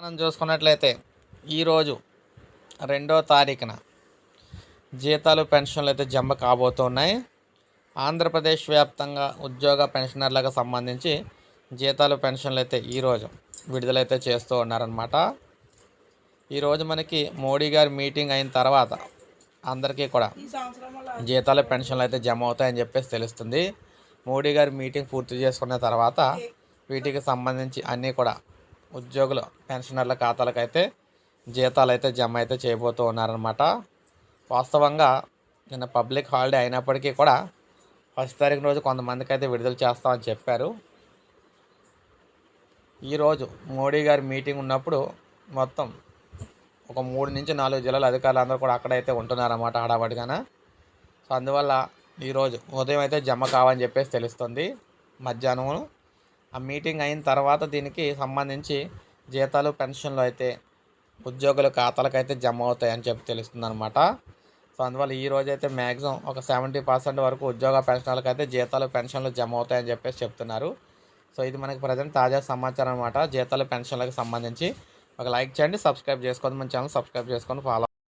మనం చూసుకున్నట్లయితే ఈరోజు రెండో తారీఖున జీతాలు పెన్షన్లు అయితే జమ కాబోతున్నాయి. ఆంధ్రప్రదేశ్ వ్యాప్తంగా ఉద్యోగ పెన్షనర్లకు సంబంధించి జీతాలు పెన్షన్లు అయితే ఈరోజు విడుదలైతే చేస్తూ ఉన్నారనమాట ఈరోజు మనకి మోడీ గారి మీటింగ్ అయిన తర్వాత అందరికీ కూడా జీతాలు పెన్షన్లు అయితే జమ అవుతాయని చెప్పేసి తెలుస్తుంది. మోడీ గారి మీటింగ్ పూర్తి చేసుకున్న తర్వాత వీటికి సంబంధించి అన్నీ కూడా ఉద్యోగులు పెన్షనర్ల ఖాతాలకైతే జీతాలు అయితే జమ అయితే చేయబోతూ ఉన్నారనమాట వాస్తవంగా నిన్న పబ్లిక్ హాలిడే అయినప్పటికీ కూడా ఫస్ట్ తారీఖు రోజు కొంతమందికి అయితే విడుదల చేస్తామని చెప్పారు. ఈరోజు మోడీ గారి మీటింగ్ ఉన్నప్పుడు మొత్తం ఒక మూడు నుంచి నాలుగు జిల్లాల అధికారులు అందరూ కూడా అక్కడైతే ఉంటున్నారన్నమాట హడావడిగాన. సో అందువల్ల ఈరోజు ఉదయం అయితే జమ కావని చెప్పేసి తెలుస్తుంది. మధ్యాహ్నం ఆ మీటింగ్ అయిన తర్వాత దీనికి సంబంధించి జీతాలు పెన్షన్లు అయితే ఉద్యోగుల ఖాతాలకు అయితే జమ అవుతాయని చెప్పి తెలుస్తుంది అనమాట సో అందువల్ల ఈ రోజు అయితే మ్యాక్సిమం ఒక సెవెంటీ పర్సెంట్ వరకు ఉద్యోగ పెన్షన్లకు అయితే జీతాలు పెన్షన్లు జమ అవుతాయని చెప్పేసి చెప్తున్నారు. సో ఇది మనకి ప్రజెంట్ తాజా సమాచారం అనమాట జీతాలు పెన్షన్లకు సంబంధించి ఒక లైక్ చేయండి సబ్స్క్రైబ్ చేసుకోండి మన ఛానల్ సబ్స్క్రైబ్ చేసుకొని ఫాలో